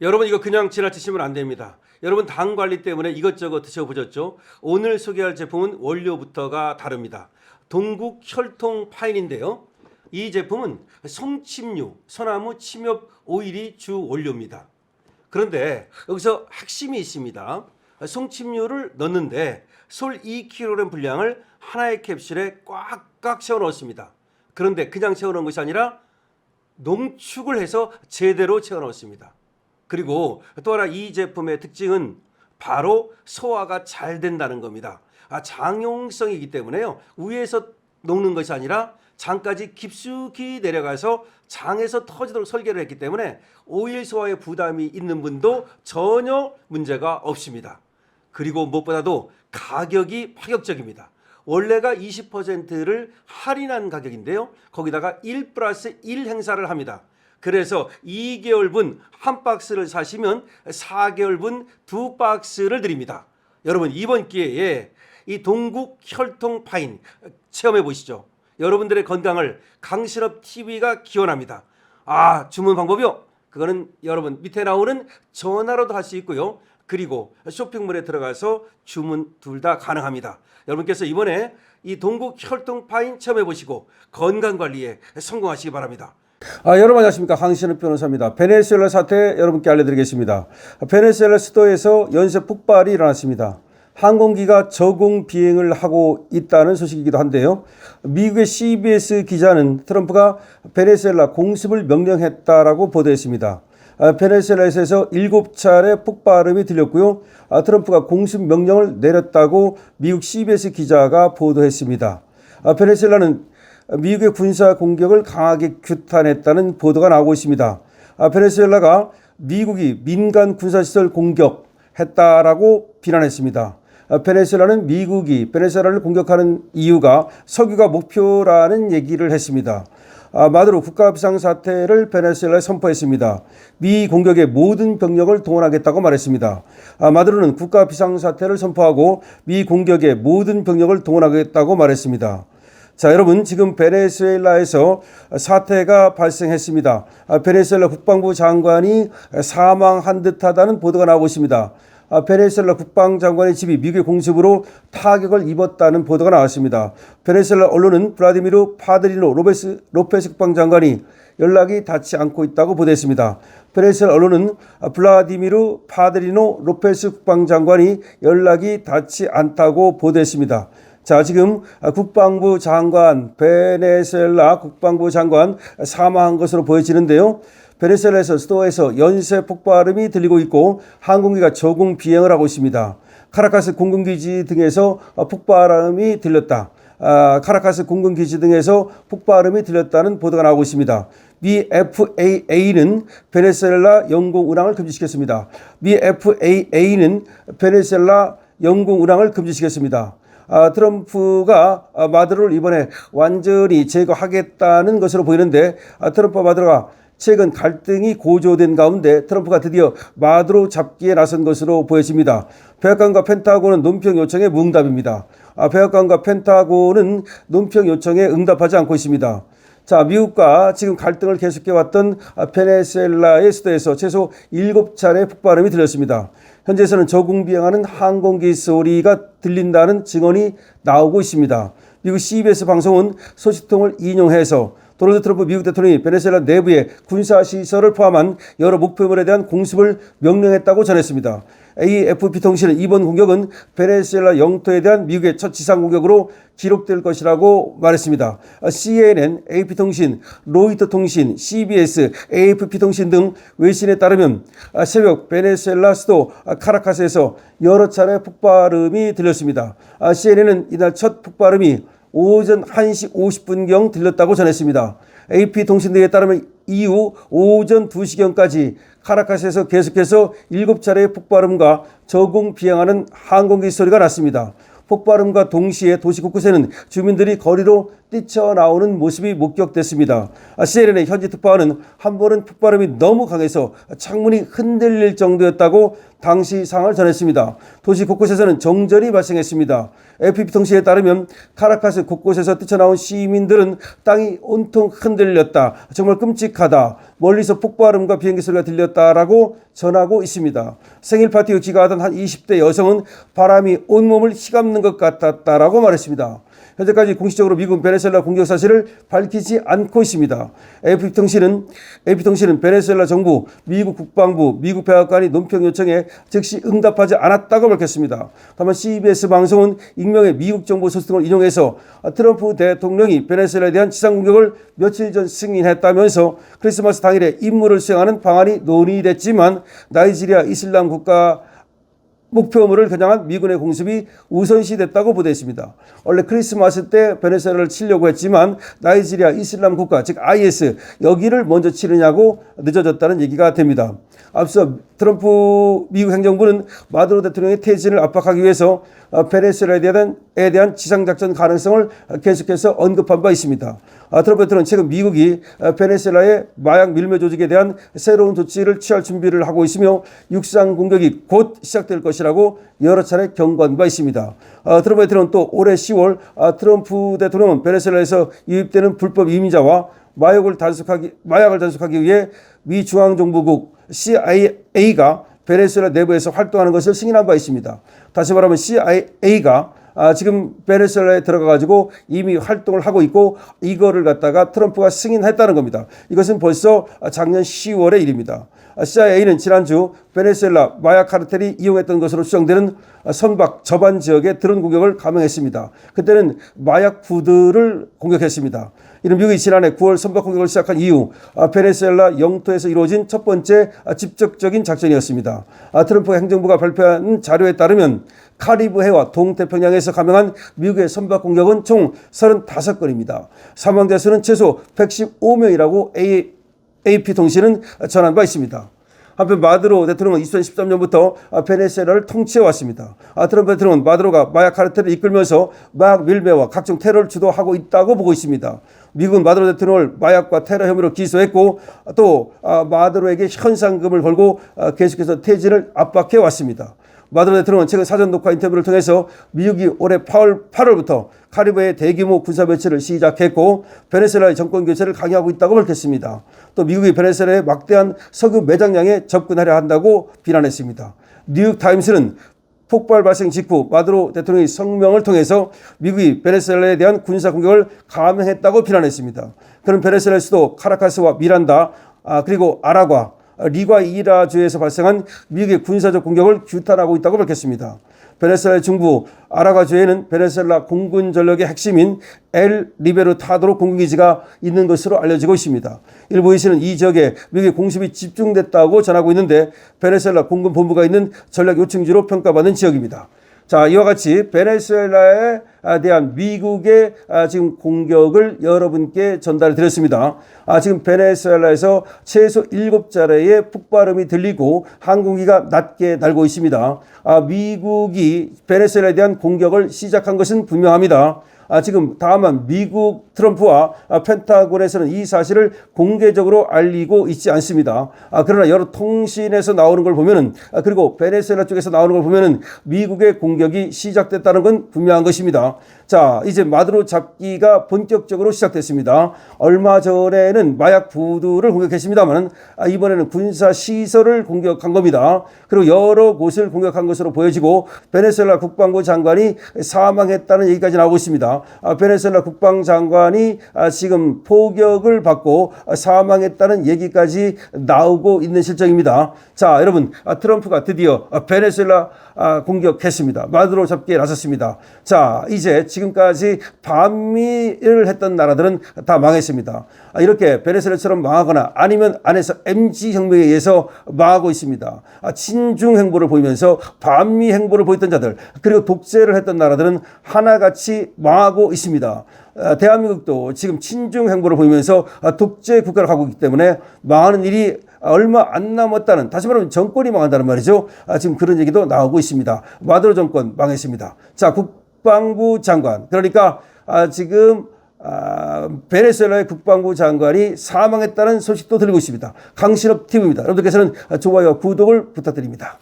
여러분 이거 그냥 지나치시면 안 됩니다. 여러분 당 관리 때문에 이것저것 드셔보셨죠? 오늘 소개할 제품은 원료부터가 다릅니다. 동국 혈통 파인인데요. 이 제품은 송침류, 소나무 침엽 오일이 주 원료입니다. 그런데 여기서 핵심이 있습니다. 송침류를 넣는데 솔 2kg 분량을 하나의 캡슐에 꽉꽉 채워 넣었습니다. 그런데 그냥 채워 넣은 것이 아니라 농축을 해서 제대로 채워 넣었습니다. 그리고 또 하나 이 제품의 특징은 바로 소화가 잘 된다는 겁니다. 아, 장용성이기 때문에요. 위에서 녹는 것이 아니라 장까지 깊숙이 내려가서 장에서 터지도록 설계를 했기 때문에 오일 소화에 부담이 있는 분도 전혀 문제가 없습니다. 그리고 무엇보다도 가격이 파격적입니다. 원래가 20%를 할인한 가격인데요. 거기다가 1 플러스 1 행사를 합니다. 그래서 2개월분 한 박스를 사시면 4개월분 두 박스를 드립니다. 여러분 이번 기회에 이 동국 혈통 파인 체험해 보시죠. 여러분들의 건강을 강신업 TV가 기원합니다. 아 주문 방법이요? 그거는 여러분 밑에 나오는 전화로도 할 수 있고요. 그리고 쇼핑몰에 들어가서 주문 둘 다 가능합니다. 여러분께서 이번에 이 동국 혈통 파인 체험해 보시고 건강 관리에 성공하시기 바랍니다. 아, 여러분 안녕하십니까. 황신우 변호사입니다. 베네수엘라 사태 여러분께 알려드리겠습니다. 베네수엘라 수도에서 연쇄 폭발이 일어났습니다. 항공기가 저공 비행을 하고 있다는 소식이기도 한데요. 미국의 CBS 기자는 트럼프가 베네수엘라 공습을 명령했다라고 보도했습니다. 아, 베네수엘라에서 일곱 차례 폭발음이 들렸고요. 아, 트럼프가 공습 명령을 내렸다고 미국 CBS 기자가 보도했습니다. 아, 베네수엘라는 미국의 군사 공격을 강하게 규탄했다는 보도가 나오고 있습니다. 아, 베네수엘라가 미국이 민간 군사시설 공격했다라고 비난했습니다. 아, 베네수엘라는 미국이 베네수엘라를 공격하는 이유가 석유가 목표라는 얘기를 했습니다. 아, 마두로 국가 비상 사태를 베네수엘라에 선포했습니다. 미 공격에 모든 병력을 동원하겠다고 말했습니다. 아, 마두로는 국가 비상 사태를 선포하고 미 공격에 모든 병력을 동원하겠다고 말했습니다. 자, 여러분 지금 베네수엘라에서 사태가 발생했습니다. 아, 베네수엘라 국방부 장관이 사망한 듯하다는 보도가 나오고 있습니다. 아, 베네수엘라 국방장관의 집이 미국의 공습으로 타격을 입었다는 보도가 나왔습니다. 베네수엘라 언론은 블라디미르 파드리노 로베스, 로페스 국방장관이 연락이 닿지 않고 있다고 보도했습니다. 베네수엘라 언론은 블라디미르 파드리노 로페스 국방장관이 연락이 닿지 않다고 보도했습니다. 자, 지금 국방부 장관, 베네수엘라 국방부 장관 사망한 것으로 보여지는데요. 베네수엘라에서 수도에서 연쇄 폭발음이 들리고 있고 항공기가 저공 비행을 하고 있습니다. 카라카스 공군기지 등에서 폭발음이 들렸다. 아, 카라카스 공군기지 등에서 폭발음이 들렸다는 보도가 나오고 있습니다. 미 FAA는 베네수엘라 영공 운항을 금지시켰습니다. 미 FAA는 베네수엘라 영공 운항을 금지시켰습니다. 아, 트럼프가 아, 마두로를 이번에 완전히 제거하겠다는 것으로 보이는데 아, 트럼프와 마두로가 최근 갈등이 고조된 가운데 트럼프가 드디어 마두로 잡기에 나선 것으로 보여집니다. 백악관과 펜타곤은 논평 요청에 무응답입니다. 아, 백악관과 펜타곤은 논평 요청에 응답하지 않고 있습니다. 자, 미국과 지금 갈등을 계속해 왔던 베네수엘라의 수도에서 최소 7차례 폭발음이 들렸습니다. 현재에서는 저공 비행하는 항공기 소리가 들린다는 증언이 나오고 있습니다. 미국 CBS 방송은 소식통을 인용해서 도널드 트럼프 미국 대통령이 베네수엘라 내부의 군사시설을 포함한 여러 목표물에 대한 공습을 명령했다고 전했습니다. AFP 통신은 이번 공격은 베네수엘라 영토에 대한 미국의 첫 지상 공격으로 기록될 것이라고 말했습니다. CNN, AP통신, 로이터 통신, CBS, AFP 통신 등 외신에 따르면 새벽 베네수엘라 수도 카라카스에서 여러 차례 폭발음이 들렸습니다. CNN은 이날 첫 폭발음이 오전 1시 50분경 들렸다고 전했습니다. AP 통신 등에 따르면 이후 오전 2시경까지 카라카스에서 계속해서 7차례의 폭발음과 저공 비행하는 항공기 소리가 났습니다. 폭발음과 동시에 도시 곳곳에는 주민들이 거리로 뛰쳐나오는 모습이 목격됐습니다. 아, CNN의 현지 특파원은 한 번은 폭발음이 너무 강해서 창문이 흔들릴 정도였다고 당시 상황을 전했습니다. 도시 곳곳에서는 정전이 발생했습니다. AFP 통신에 따르면 카라카스 곳곳에서 뛰쳐나온 시민들은 땅이 온통 흔들렸다. 정말 끔찍하다. 멀리서 폭발음과 비행기 소리가 들렸다라고 전하고 있습니다. 생일 파티에 귀가하던 한 20대 여성은 바람이 온몸을 휘감는 것 같았다라고 말했습니다. 현재까지 공식적으로 미군 베네수엘라 공격 사실을 밝히지 않고 있습니다. AFP 통신은 AP 통신은 베네수엘라 정부, 미국 국방부, 미국 백악관이 논평 요청에 즉시 응답하지 않았다고 밝혔습니다. 다만 CBS 방송은 익명의 미국 정부 소식 등을 인용해서 트럼프 대통령이 베네수엘라에 대한 지상 공격을 며칠 전 승인했다면서 크리스마스 당일에 임무를 수행하는 방안이 논의됐지만 나이지리아 이슬람 국가 목표물을 겨냥한 미군의 공습이 우선시됐다고 보도했습니다. 원래 크리스마스 때 베네수엘라를 치려고 했지만 나이지리아 이슬람 국가 즉 IS 여기를 먼저 치르냐고 늦어졌다는 얘기가 됩니다. 앞서 트럼프 미국 행정부는 마두로 대통령의 퇴진을 압박하기 위해서 어, 베네수엘라에 대한, 에 대한 지상작전 가능성을 계속해서 언급한 바 있습니다. 아, 트럼프 대통령은 최근 미국이 어, 베네수엘라의 마약 밀매 조직에 대한 새로운 조치를 취할 준비를 하고 있으며 육상 공격이 곧 시작될 것이라고 여러 차례 경고한 바 있습니다. 아, 트럼프 대통령은 또 올해 10월 아, 트럼프 대통령은 베네수엘라에서 유입되는 불법 이민자와 마약을 단속하기 마약을 단속하기 위해 미 중앙정보국 CIA가 베네수엘라 내부에서 활동하는 것을 승인한 바 있습니다. 다시 말하면 CIA가 아, 지금 베네수엘라에 들어가 가지고 이미 활동을 하고 있고 이거를 갖다가 트럼프가 승인했다는 겁니다. 이것은 벌써 작년 10월의 일입니다. 아, CIA는 지난주 베네수엘라 마약 카르텔이 이용했던 것으로 추정되는 선박 저반 지역에 드론 공격을 감행했습니다. 그때는 마약 부들을 공격했습니다. 이는 미국이 지난해 9월 선박 공격을 시작한 이후 아, 베네수엘라 영토에서 이루어진 첫 번째 아, 직접적인 작전이었습니다. 아, 트럼프 행정부가 발표한 자료에 따르면 카리브 해와 동태평양에서 감행한 미국의 선박 공격은 총 35건입니다. 사망자 수는 최소 115명이라고 AP 통신은 전한 바 있습니다. 한편 마두로 대통령은 2013년부터 베네수엘라를 통치해 왔습니다. 아, 트럼프 대통령은 마두로가 마약 카르텔을 이끌면서 마약 밀매와 각종 테러를 주도하고 있다고 보고 있습니다. 미국은 마두로 대통령을 마약과 테러 혐의로 기소했고 또 아, 마두로에게 현상금을 걸고 아, 계속해서 퇴진을 압박해 왔습니다. 마두로 대통령은 최근 사전 녹화 인터뷰를 통해서 미국이 올해 8월, 8월부터 카리브해 대규모 군사 배치를 시작했고 베네수엘라의 정권 교체를 강요하고 있다고 밝혔습니다. 또 미국이 베네수엘라에 막대한 석유 매장량에 접근하려 한다고 비난했습니다. 뉴욕 타임스는 폭발 발생 직후 마두로 대통령의 성명을 통해서 미국이 베네수엘라에 대한 군사 공격을 감행했다고 비난했습니다. 그는 베네수엘라 수도 카라카스와 미란다 아, 그리고 아라과 리과 이라주에서 발생한 미국의 군사적 공격을 규탄하고 있다고 밝혔습니다. 베네수엘라 중부 아라가주에는 베네수엘라 공군 전력의 핵심인 엘 리베르 타도로 공군 기지가 있는 것으로 알려지고 있습니다. 일부 이시는 이 지역에 미국의 공습이 집중됐다고 전하고 있는데 베네수엘라 공군 본부가 있는 전략 요청지로 평가받는 지역입니다. 자, 이와 같이 베네수엘라에 대한 미국의 아, 지금 공격을 여러분께 전달을 드렸습니다. 아, 지금 베네수엘라에서 최소 7차례의 폭발음이 들리고 항공기가 낮게 날고 있습니다. 아, 미국이 베네수엘라에 대한 공격을 시작한 것은 분명합니다. 아, 지금 다만 미국 트럼프와 아, 펜타곤에서는 이 사실을 공개적으로 알리고 있지 않습니다. 아, 그러나 여러 통신에서 나오는 걸 보면은 아, 그리고 베네수엘라 쪽에서 나오는 걸 보면은 미국의 공격이 시작됐다는 건 분명한 것입니다. 자, 이제 마두로 잡기가 본격적으로 시작됐습니다. 얼마 전에는 마약 부두를 공격했습니다만 아, 이번에는 군사 시설을 공격한 겁니다. 그리고 여러 곳을 공격한 것으로 보여지고 베네수엘라 국방부 장관이 사망했다는 얘기까지 나오고 있습니다. 아, 베네수엘라 국방장관이 아, 지금 포격을 받고 아, 사망했다는 얘기까지 나오고 있는 실정입니다. 자, 여러분, 아, 트럼프가 드디어 아, 베네수엘라 아, 공격했습니다. 마두로 잡기에 나섰습니다. 자, 이제 지금까지 반미를 했던 나라들은 다 망했습니다. 아, 이렇게 베네수엘라처럼 망하거나 아니면 안에서 MG 혁명에 의해서 망하고 있습니다. 아, 친중 행보를 보이면서 반미 행보를 보였던 자들 그리고 독재를 했던 나라들은 하나같이 망하고 있습니다. 아, 대한민국도 지금 친중 행보를 보이면서 아, 독재 국가를 가고 있기 때문에 망하는 일이 얼마 안 남았다는 다시 말하면 정권이 망한다는 말이죠. 아, 지금 그런 얘기도 나오고 있습니다. 마두로 정권 망했습니다. 자 국방부 장관 그러니까 아, 지금 아, 베네수엘라의 국방부 장관이 사망했다는 소식도 들리고 있습니다. 강신업 TV입니다. 여러분들께서는 좋아요와 구독을 부탁드립니다.